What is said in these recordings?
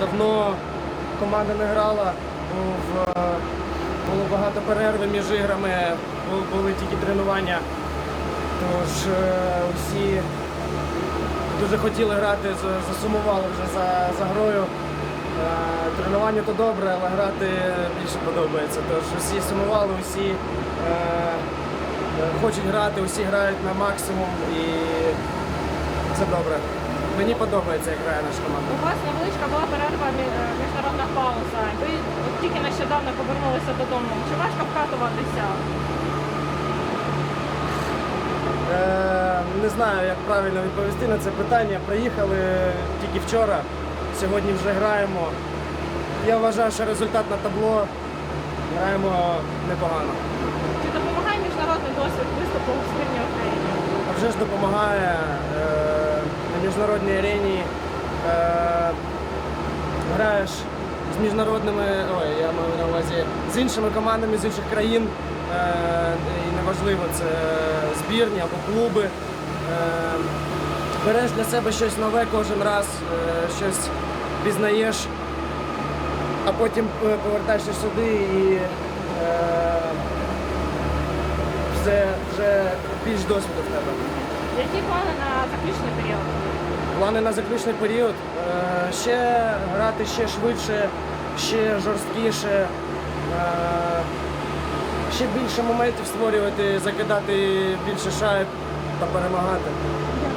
давно команда не грала, був, е, було багато перерви між іграми, були тільки тренування. Тож е, усі дуже хотіли грати, засумували вже за, за грою. Е, Тренування то добре, але грати більше подобається. Тож усі сумували, усі е, е, хочуть грати, усі грають на максимум і це добре. Мені подобається, як грає наша команда. У вас невеличка була перерва е, міжнародна пауза. Ви от тільки нещодавно повернулися додому. Чи важко вкатуватися? Е, не знаю, як правильно відповісти на це питання. Приїхали тільки вчора, сьогодні вже граємо. Я вважаю, що результат на табло граємо непогано. Чи допомагає міжнародний досвід виступу у збірній України? А вже ж допомагає е, міжнародній арені. Е, граєш з міжнародними, ой, я маю на увазі, з іншими командами з інших країн. Е, і неважливо, це збірні або клуби. Е, береш для себе щось нове кожен раз, е, щось пізнаєш, а потім е, повертаєшся сюди і е, все вже більш досвіду в тебе. Які плани на заключний? Плани на заключний період е, ще грати ще швидше, ще жорсткіше, е, ще більше моментів створювати, закидати більше шайб та перемагати.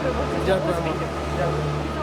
Дякую. Дякуємо. Дякую.